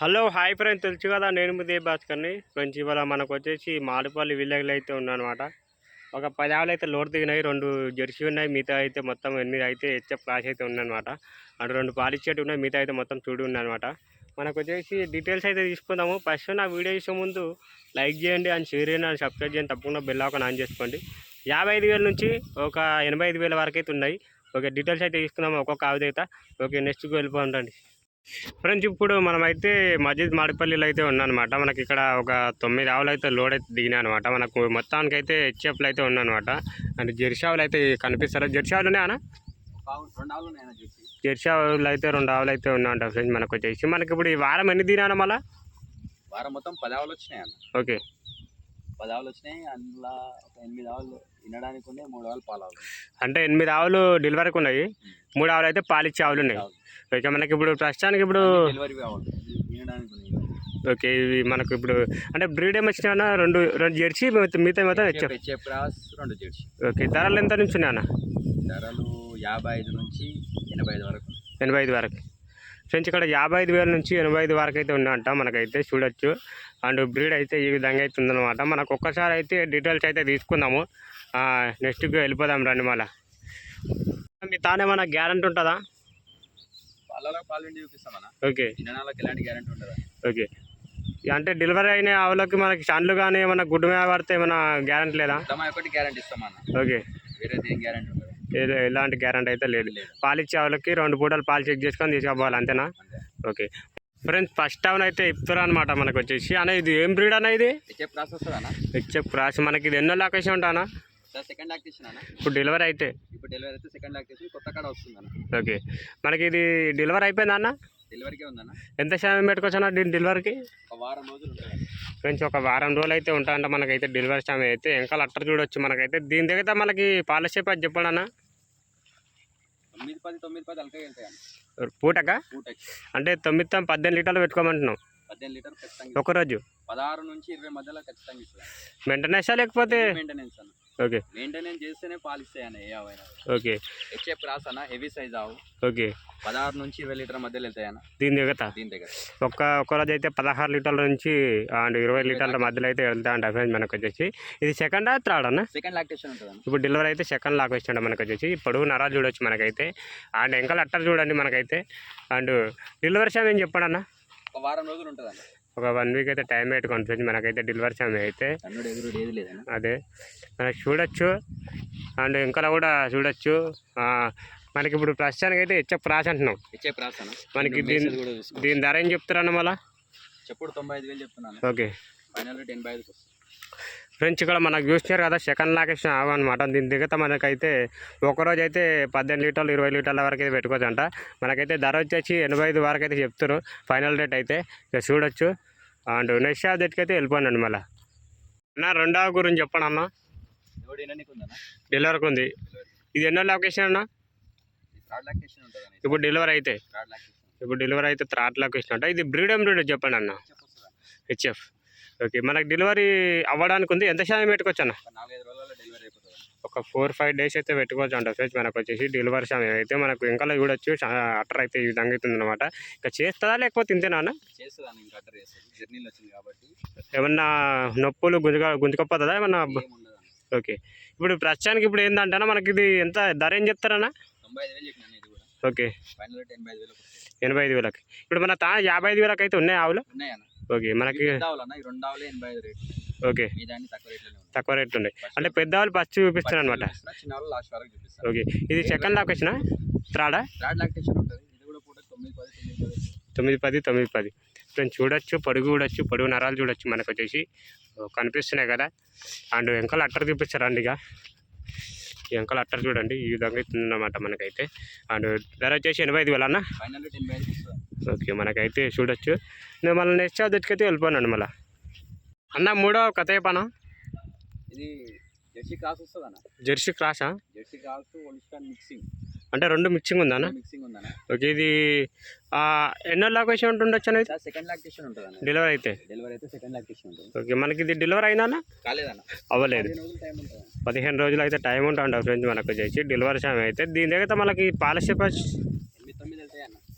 Hello hi friends తెలుసు కదా నేను దేవ్ భాస్కర్ని. ఫ్రెండ్స్ ఇవాళ మనకు వచ్చేసి మాడుపల్లి విలేజ్లో అయితే ఉన్నానమాట. ఒక పది ఆవులు అయితే లోడ్ దిగినాయి రెండు జెర్సీ ఉన్నాయి మిగతా అయితే మొత్తం ఎనిమిది అయితే హెచ్ఎఫ్ క్లాస్ అయితే ఉందన్నమాట. అండ్ రెండు పాలిచ్చేటి ఉన్నాయి మిగతా అయితే మొత్తం చూడు ఉందన్నమాట. మనకు వచ్చేసి డీటెయిల్స్ అయితే తీసుకుందాము. ఫస్ట్ నా వీడియో చూసే ముందు లైక్ చేయండి అండ్ షేర్ చేయండి అండ్ సబ్స్క్రైబ్ చేయండి తప్పకుండా బెల్ ఆన్ ఆన్ చేసుకోండి. యాభై ఐదు వేల నుంచి ఒక ఎనభై ఐదు వేల వరకు అయితే ఉన్నాయి. ఓకే డీటెయిల్స్ అయితే తీసుకుందాము ఒక్కొక్క ఆవుది అయితే ఓకే నెక్స్ట్కి వెళ్ళిపోండి ఫ్రెండ్స్ ఇప్పుడు మనమైతే మస్జిద్ మాడిపల్లిలో అయితే ఉన్నానమాట. మనకి ఇక్కడ ఒక తొమ్మిది ఆవులు అయితే లోడ్ అయితే దిగినాయి అనమాట మనకు మొత్తానికి అయితే హెచ్ఎఫ్లు అయితే ఉన్నాయన్నమాట అండ్ జెర్సీ ఆవులు అయితే కనిపిస్తారా? జెర్సీ ఆవులు చూసి జెర్సీ ఆవులు అయితే రెండు ఆవులు అయితే ఉన్నాయంట ఫ్రెండ్స్ మనకు వచ్చేసి మనకి ఇప్పుడు ఈ వారం ఎన్ని దినానా మళ్ళా? వారం మొత్తం పది ఆవులు వచ్చినాయి అన్న ఓకే. పది ఆవులు వచ్చినాయి అందులో ఒక ఎనిమిది ఆవులు తినడానికి ఉన్నాయి మూడు ఆవులు పాలు ఆవులు అంటే ఎనిమిది ఆవులు డెలివరీకి ఉన్నాయి మూడు ఆవులు అయితే పాలిచ్చే ఆవులు ఉన్నాయి. ఓకే మనకి ఇప్పుడు ప్రస్తుతానికి ఇప్పుడు డెలివరీ ఆవులు తినడానికి ఉన్నాయి. ఓకే ఇవి మనకు ఇప్పుడు అంటే బ్రీడ్ ఏమి వచ్చినా రెండు రెండు జెర్సీ మిగతా మిగతా మొత్తం రెండు జెర్సీ. ఓకే ధరలు ఎంత నుంచి ఉన్నాయన్న? ధరలు యాభై ఐదు నుంచి ఎనభై ఐదు వరకు ఎనభై ఐదు వరకు. ఫ్రెండ్స్ ఇక్కడ యాభై ఐదు వేల నుంచి ఎనభై ఐదు వరకు అయితే ఉన్నాయంట మనకైతే చూడొచ్చు. అండ్ బ్రీడ్ అయితే ఈ విధంగా అయితే ఉందన్నమాట. మనకు ఒక్కసారి అయితే డీటెయిల్స్ అయితే తీసుకుందాము. నెక్స్ట్కి వెళ్ళిపోదాం రండి మళ్ళీ. మీ తానేమన్నా గ్యారంటీ ఉంటుందా? ఓకే. ఓకే. అంటే డెలివరీ అయిన ఆవులకి మనకి షన్లు కానీ ఏమైనా గుడ్డు మీద పడితే ఏమైనా గ్యారంటీ లేదా? దమా ఒకటి గ్యారంటీ ఇస్తామన్న. ఓకే. వేరే గ్యారంటీ ఎలాంటి గ్యారంటీ అయితే లేదు. పాలిచ్చే ఆవులకి రెండు పూటలు పాలు చెక్ చేసుకొని తీసుకుపోవాలి అంతేనా? అంతే. ఓకే. ఫ్రెండ్స్ ఫస్ట్ టౌన్ అయితే ఇస్తారు అనమాట మనకు వచ్చేసి. అన్న ఇది ఏం బ్రీడ్ అన్న ఇది? హెచ్ఎఫ్ క్రాస్ మనకి ఇది ఎన్నో లొకేషన్ ఉంటానా ఇప్పుడు డెలివరీ అయితే. ఇప్పుడు డెలివరీ అయితే సెకండ్ కొత్త కాడ వస్తుందన్న ఓకే. మనకి ఇది డెలివరీ అయిపోయిందా అన్న? డెలివరీకే ఉందన్న? ఎంత సమయం పెట్టుకోవచ్చు అన్న దీని డెలివరీకి? ఒక వారం రోజులు ఫ్రెండ్స్ ఒక వారం రోజులు అయితే ఉంటాయంట మనకైతే డెలివరీ సమయం అయితే ఇంకా అట్టర్ చూడొచ్చు మనకైతే. దీని దగ్గర మనకి పాలసీ అది చెప్పండి అన్న తొమ్మిది పది తొమ్మిది పది అలకగా వెళ్తాయి అన్న పూటక? పూటకి. అంటే తొమ్మిది తొమ్మిది పద్దెనిమిది లీటర్లు పెట్టుకోమంటున్నాం. పద్దెనిమిది లీటర్ ఖచ్చితంగా ఒకరోజు? పదహారు నుంచి ఇరవై మధ్యలో ఖచ్చితంగా ఇస్తుంది మెయింటెనెన్సా లేకపోతే? మెయింటెనెన్స్ అన్న. ఓకే. మెయింటెనెన్స్ చేస్తేనే పాలు ఇస్తాయి అన్న ఏ అవైనా ఓకే. హెచ్ఎఫ్ రాస్ అన్న హెవీ సైజ్ ఆవు. ఓకే. పదహారు నుంచి ఇరవై లీటర్ మధ్యలో వెళ్తాయి అన్న. దీని దగ్గర? దీని దగ్గర. ఒక్క రోజు అయితే పదహారు లీటర్ల నుంచి అండ్ ఇరవై లీటర్ల మధ్యలో అయితే వెళ్తా అంట ఫ్రెండ్స్ మనకు వచ్చేసి. ఇది సెకండ్ థర్డ్ అన్న? సెకండ్ లాక్టేషన్ ఉంటుంది ఇప్పుడు డెలివరీ అయితే సెకండ్ లాక్ వచ్చిండ మనకు వచ్చేసి. పొడుగు నరాలు చూడొచ్చు మనకైతే. అండ్ ఎంకల్ అట్టర్ చూడండి మనకైతే. అండ్ డెలివరీ సమయం చెప్పండి అన్న ఒక వారం రోజులు ఉంటుంది ఒక వన్ వీక్ అయితే టైం పెట్టుకోండి ఫ్రెండ్స్ మనకైతే డెలివరీ సమయం అయితే. అదే. మనకి చూడొచ్చు. అండ్ ఇంకా కూడా చూడొచ్చు. మనకి ఇప్పుడు ప్రస్తుతానికి అయితే హెచ్ఎఫ్ రాసి అంటున్నాం. హెచ్ఎఫ్ రాస్ అన్న మనకి దీని- దీని ధర ఏం చెప్తారన్న మళ్ళా? చెప్పుడు తొంభై ఐదు వేలు చెప్తున్నాను. ఓకే. ఫైనల్ ఐదుకి వస్తుంది. ఫ్రెండ్స్ ఇక్కడ మనకు చూసినారు కదా సెకండ్ లాకేషన్ అనమాట దీని దిగత మనకైతే ఒకరోజు అయితే పద్దెనిమిది లీటర్లు ఇరవై లీటర్ల వరకు అయితే పెట్టుకోవచ్చు అంట మనకైతే ధర వచ్చేసి ఎనభై ఐదు వరకు అయితే చెప్తారు. ఫైనల్ రేట్ అయితే ఇక చూడొచ్చు. అండ్ నెక్స్ట్ షాప్ దగ్గరికి వెళ్ళిపోండి మళ్ళీ. అన్న రెండవ గురించి చెప్పండి అన్న. డెలివరీకి ఉంది. ఇది ఎన్నో లొకేషన్ అన్న? ఇప్పుడు డెలివరీ అయితే. ఇప్పుడు డెలివరీ అయితే థర్డ్ లొకేషన్ అంట ఇది బ్రీడ్ ఏం బ్రీడ్ చెప్పండి అన్న. హెచ్ఎఫ్. ఓకే మనకు డెలివరీ అవ్వడానికి ఉంది. ఎంత సమయం పెట్టుకోవచ్చు అన్న ఒక నాలుగైదు రోజుల్లో డెలివరీ అయిపోతుంది. అన్న ఒక ఫోర్ ఫైవ్ డేస్ అయితే పెట్టుకోవచ్చు అంట ఫ్రెండ్స్ మనకు వచ్చేసి డెలివరీ సమయం. అయితే మనకు ఇంకా చూడొచ్చు అట్టర్ అయితే ఈ విధంగా అవుతుంది అనమాట ఇంకా చేస్తుందా. లేకపోతే ఇంతేనా ఏమన్నా నొప్పులు గుంజుక గుంజుకపోతుందా ఏమన్నా ఓకే. ఇప్పుడు ప్రస్తుతానికి ఇప్పుడు ఏంటంటే మనకి ఇది ఎంత ధర ఏం చెప్తారన్నా? ఓకే. ఎనభై ఐదు వేలకు ఇప్పుడు మన తా యాభై ఐదు వేలకి అయితే ఉన్నాయి ఆవులు? ఓకే మనకి ఓకే. తక్కువ రేట్లు ఉన్నాయి. అంటే పెద్ద ఆవులు ఫస్ట్ చూపిస్తారు అనమాట ఓకే. ఇది సెకండ్ త్రాడా ఇది కూడా పూట తొమ్మిది పది తొమ్మిది పది. ఫ్రెండ్స్ చూడొచ్చు పొడుగు చూడొచ్చు పొడుగు నరాలు చూడొచ్చు మనకు వచ్చేసి. కనిపిస్తున్నాయి కదా. అండ్ వెంకలు అట్టర్ చూపిస్తారండి ఇక? ఈ వెంకలు అట్టర్ చూడండి ఈ విధంగా అన్నమాట మనకైతే. అండ్ ధర వచ్చేసి ఎనభై ఐదు వేలు అన్న? ఓకే మనకైతే చూడొచ్చు. నేను మళ్ళీ నెక్స్ట్ షాప్ తెచ్చుకైతే వెళ్ళిపోయాను మళ్ళీ. అన్న మూడో కథ చెప్పనా ఇది జెర్సీ క్రాస్ వస్తుంది అన్న జెర్సీ క్రాసా? Jersey cross mixing. అంటే రెండు మిక్సింగ్ ఉందా మిక్సింగ్ ఓకే ఇది ఎన్నో లొకేషన్ ఉంటుండొచ్చు అనేది? సెకండ్ లాక్టేషన్ ఉంటుంది డెలివరీ అయితే. డెలివరీ అయితే సెకండ్ లాక్టేషన్ ఉంటుంది. ఓకే మనకి ఇది డెలివరీ అయినా? కాలేదన్న. అవ్వలేదు. పదిహేను రోజులు అయితే టైం ఉంటుంది ఫ్రెండ్స్ మనకు వచ్చేసి డెలివరీ సమయం అయితే. దీని దగ్గర మనకి పాలసీ పస్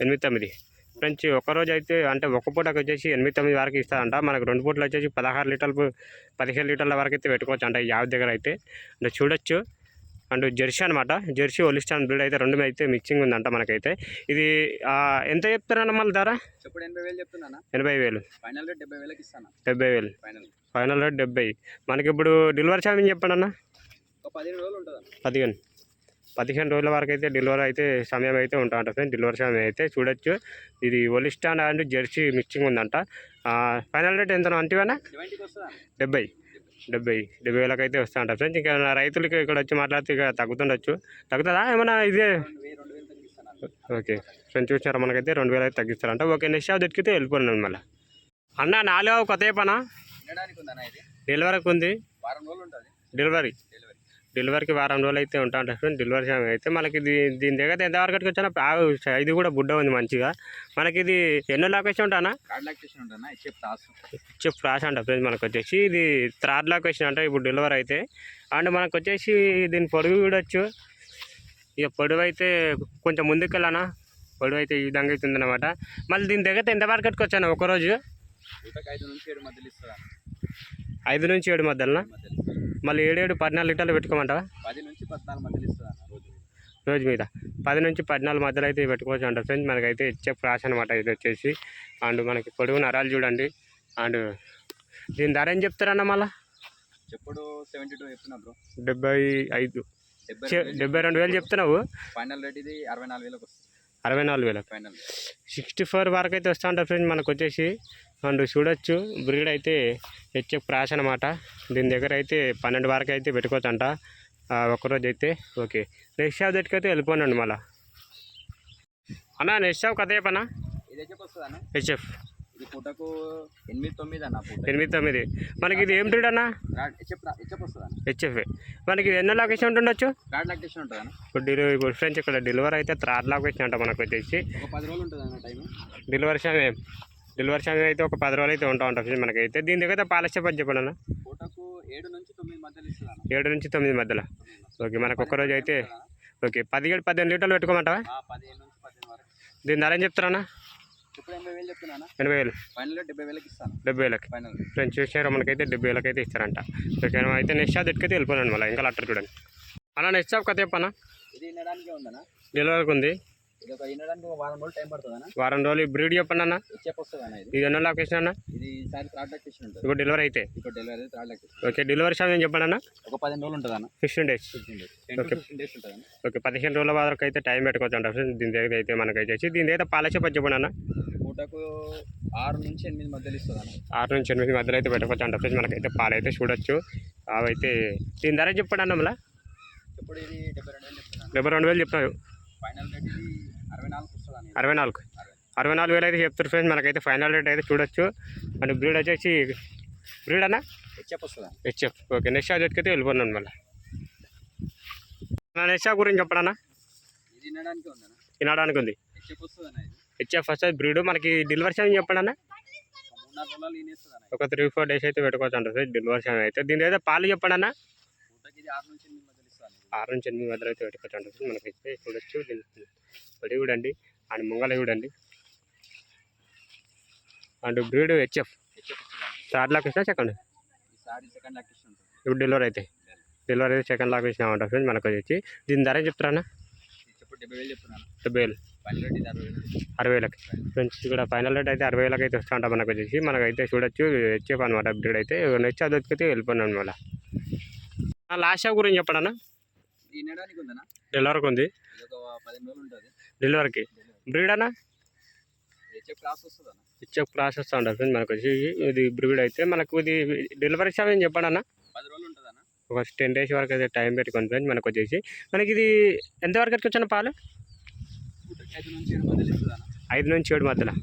ఎనిమిది తొమ్మిది ఫ్రెండ్స్ ఒక రోజు అయితే అంటే ఒక పూటకి వచ్చేసి ఎనిమిది తొమ్మిది వరకు ఇస్తారంట. మనకు రెండు పూటలు వచ్చేసి పదహారు లీటర్లు పదిహేను లీటర్ల వరకు అయితే పెట్టుకోవచ్చు. అంట యాభై దగ్గర అయితే. అంటే చూడొచ్చు. అండ్ జెర్సీ అనమాట జెర్సీ ఒలిస్టాన్ బ్రీడ్ అయితే రెండు అయితే మిక్సింగ్ ఉందంట మనకైతే. ఇది ఎంత చెప్తారన్న మళ్ళీ ధర? ఎనభై వేలు చెప్తున్నానా? ఎనభై వేలు. ఫైనల్ రేట్ డెబ్బై వేలు. ఫైనల్. రేట్ డెబ్బై. మనకి ఇప్పుడు డెలివరీ ఛార్జ్ చెప్పండి అన్న పదిహేను పదిహేను. రోజుల వరకు అయితే డెలివరీ అయితే సమయం అయితే ఉంటామంట ఫ్రెండ్స్ డెలివరీ సమయం అయితే చూడొచ్చు. ఇది ఒలిస్టాన్ అండ్ జెర్సీ మిక్సింగ్ ఉందంట. ఫైనల్ రేట్ ఎంత అంటివేనా డెబ్బై. డెబ్బై డెబ్బై వేలకు అయితే వస్తాయంట. ఫ్రెండ్స్ ఇంకా రైతులకి ఇక్కడ వచ్చి మాట్లాడితే ఇక తగ్గుతుండొచ్చు. తగ్గుతుందా? ఏమన్నా ఇదే? ఓకే. ఫ్రెండ్స్ చూసినారా? మనకైతే రెండు వేలు అయితే తగ్గిస్తారంట. ఓకే నెక్స్ట్ షాప్ దొరికితే వెళ్ళిపోయినాను మళ్ళీ. అన్న నాలుగో కొత్త పనా? డెలివరీకి ఉంది. డెలివరీ. డెలివరీ. డెలివరీకి వారం రోజులు అయితే ఉంటా ఫ్రెండ్. డెలివరీ సమయం అయితే మనకి ఇది దీని దగ్గర ఎంత వరకు వచ్చినా ఇది కూడా బుడ్డ ఉంది మంచిగా. మనకి ఇది ఎన్నో లొకేషన్ ఉంటానా? చెప్పు ఫ్రాష్ అంట ఫ్రెండ్స్ మనకు వచ్చేసి. ఇది థర్డ్ లొకేషన్ అంట ఇప్పుడు డెలివరీ అయితే. అండ్ మనకు వచ్చేసి దీని పొడుగు చూడొచ్చు. ఇక పొడవు అయితే కొంచెం ముందుకు వెళ్ళానా పొడవు అయితే ఈ విధంగా అవుతుంది అనమాట మళ్ళీ దీని దగ్గర ఎంత వరకు వచ్చాను ఒకరోజు ఐదు నుంచి ఏడు మధ్యలో ఐదు నుంచి ఏడు మధ్యలో? మళ్ళీ ఏడేడు పద్నాలుగు లీటర్లు పెట్టుకోమంటావా? పది నుంచి పద్నాలుగు మధ్యలో ఇస్తుందా రోజు. రోజు మీద. పది నుంచి పద్నాలుగు మధ్యలో అయితే పెట్టుకోవచ్చు అంట ఫ్రెండ్స్. మనకైతే ఇచ్చే ప్రాష్ అనమాట ఇది వచ్చేసి. అండ్ మనకి పొడుగు నరాలు చూడండి. అండ్ దీని ధర ఏం చెప్తారన్న మళ్ళా? చెప్పుడు సెవెంటీ టూ చెప్తున్నా బ్రో డెబ్బై ఐదు. డెబ్బై రెండు వేలు చెప్తున్నావు? ఫైనల్ రేట్ ఇది అరవై నాలుగు వేలకు వస్తుంది. అరవై నాలుగు వేలకు ఫైనల్ సిక్స్టీ ఫోర్ వరకు అయితే వస్తూ ఉంటారు ఫ్రెండ్స్ మనకు వచ్చేసి. అండ్ చూడొచ్చు. బ్రీడ్ అయితే హెచ్ఎఫ్ క్రాష్ అనమాట దీని దగ్గర అయితే పన్నెండు వరకు అయితే పెట్టుకోవచ్చు అంట ఒక్కరోజు అయితే ఓకే. నెక్స్ట్ షాప్ దగ్గరికి అయితే వెళ్ళిపోనండి మళ్ళా. అన్న నెక్స్ట్ షాప్ కథ చెప్పనా? హెచ్ఎఫ్ పూటకు ఎనిమిది తొమ్మిది అన్న పూట. ఎనిమిది తొమ్మిది. మనకి ఇది ఏం బ్రీడ్ అన్న హెచ్ఎఫ్ మనకి ఇది ఎన్నో లొకేషన్ ఉంటుండొచ్చు? ఇప్పుడు డెలివరీ ఇప్పుడు ఫ్రెండ్స్ ఇక్కడ డెలివరీ అయితే థర్డ్ లొకేషన్ అంట మనకు వచ్చేసి ఒక పది రోజులు ఉంటుంది అన్న టైం డెలివరీ సమయం. డెలివరీ సమయం అయితే ఒక పది రోజులు అయితే ఉంటా ఉంటాం ఫ్రెండ్స్ మనకైతే. దీని దగ్గర పాలసీ పని చెప్పండి అన్న. ఏడు నుంచి తొమ్మిది మధ్యలో ఇస్తుంది అన్న ఏడు నుంచి తొమ్మిది మధ్యలో. ఓకే మనకు ఒక్క రోజు అయితే ఓకే పదిహేడు పదిహేను లీటర్లు పెట్టుకోమంటావా? దీని ధర ఏం చెప్తారన్నా ఎనభై వేలు డెబ్బై వేలకి ఫ్రెండ్స్ చూసారా మనకైతే డెబ్బై వేలకి అయితే ఇస్తారంట. ఓకే అయితే నెక్స్ట్ షాప్ ఎట్టుకైతే వెళ్ళిపోయాను మళ్ళీ. ఇంకా లెటర్ చూడండి. అన్న నెక్స్ట్ షాప్ కథ చెప్పనా డెలివరీకి ఉంది. ఇది ఒక వినడానికి ఒక వారం రోజులు టైం పడుతుందన్నా. వారం రోజులు బ్రీడ్ చెప్పండి అన్న. ఇది ఇది. ఎన్నో లొకేషన్ అన్న? ఇది ఈసారి థర్డ్ లాక్టేషన్ ఉంటుంది. ఇప్పుడు డెలివరీ అయితే? ఇప్పుడు delivery third lactation okay delivery సమయం చెప్పండి అన్న? ఒక పదిహేను రోజులు ఉంటుంది అన్న fifteen days. Fifteen days. Ten two Okay. Fifteen days ఉంటుంది అన్న ఓకే పదిహేను రోజుల వరకు అయితే టైం పెట్టుకోవచ్చు అంట దీని దగ్గర అయితే మనకి వచ్చేసి దీని దగ్గర పాలసీ పని చెప్పండి అన్న. పూటకు ఆరు నుంచి ఎనిమిది మధ్యలో ఇస్తుంది ఆరు నుంచి ఎనిమిది మధ్యలో అయితే పెట్టుకోవచ్చు అంట ఫ్రెండ్స్ మనకైతే పాలు అయితే చూడొచ్చు. అవైతే దీని ధర చెప్పండి అన్న మళ్ళీ? ఇప్పుడు ఇది డెబ్బై రెండు వేలు చెప్తున్నాను ఫైనల్ రేట్ ఇది అరవై నాలుగు వస్తుంది అరవై నాలుగు. అరవై నాలుగు వేలు అయితే చెప్తారు ఫ్రెండ్స్. మనకైతే ఫైనల్ రేట్ అయితే చూడొచ్చు. అండ్ బ్రీడ్ వచ్చేసి బ్రీడ్ అన్న? హెచ్ఎఫ్ వస్తుంది? హెచ్ఎఫ్. ఓకే నెక్స్ట్ షాప్ అయితే వెళ్ళిపోన్నాను మళ్ళీ. నా నెక్స్ట్ షాప్ గురించి చెప్పడన్నా వినడానికి ఉంది హెచ్ఎఫ్ వస్తుంది బ్రీడ్. మనకి డెలివరీ సమయం చెప్పండి అన్న? ఒక త్రీ ఫోర్ డేస్ అయితే పెట్టుకోవచ్చు అంట ఫ్రెండ్స్ డెలివరీ సమయం అయితే. దీని అయితే పాలు చెప్పండి అన్న? ఆరు నుంచి ఎనిమిది మధ్యలో అయితే పెట్టుకోవచ్చు ఉంటుంది మనకైతే చూడొచ్చు పొడి చూడండి అండ్ ముంగల చూడండి and. Breed HF. Third lock ఇస్తా సెకండ్ ఇప్పుడు డెలివరీ అయితే. డెలివరీ అయితే సెకండ్ లాక్ ఇచ్చినామంట ఫ్రెండ్ మనకు వచ్చి. దీని ధర చెప్తారా డెబ్బై వేలు. అరవై వేలకి. ఫ్రెండ్స్ ఇక్కడ ఫైనల్ రేట్ అయితే అరవై వేలకి అయితే వస్తా ఉంటాం మనకు వచ్చేసి మనకైతే చూడొచ్చు హెచ్ఎఫ్ అనమాట బ్రీడ్ అయితే. నెక్స్ట్ అది దొరికితే వెళ్ళిపోయినాను లాస్ట్ షాప్ గురించి చెప్పడన్నా డెలివరీకి ఉంది. డెలివరీకి బ్రీడ్ అన్న హెచ్ఎఫ్ ప్రాసెస్ ఉంటుంది మనకు. వచ్చి ఇది బ్రీడ్ అయితే మనకు ఇది డెలివరీ సమయం చెప్పండి అన్న? ఒక టెన్ డేస్ వరకు అయితే టైం పెట్టుకోండి ఫ్రెండ్స్ మనకు వచ్చేసి. మనకి ఇది ఎంతవరకు వచ్చిన పాలు? ఐదు నుంచి ఏడు మధ్యలో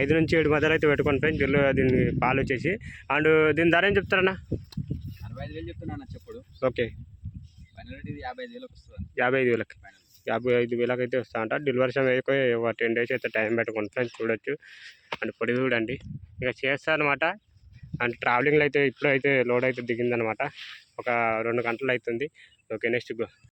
ఐదు నుంచి ఏడు మధ్యలో అయితే పెట్టుకోండి ఫ్రెండ్స్ డెలివరీ దీని పాలు వచ్చేసి. అండ్ దీని ధర ఏం చెప్తారన్నా? అరవై ఐదు వేలు చెప్తున్నాను చెప్పడు ఓకే. యాభై ఐదు వేలకు యాభై ఐదు వేలకి. అయితే వస్తా అంట డెలివరీ సమయం అయిపోయి ఒక టెన్ డేస్ అయితే టైం ఫ్రెండ్స్ చూడొచ్చు. అండ్ పొడి చూడండి. ఇక చేస్తారనమాట అండ్ ట్రావెలింగ్లో అయితే ఇప్పుడు అయితే లోడ్ అయితే దిగిందనమాట ఒక రెండు గంటలు అవుతుంది. Okay next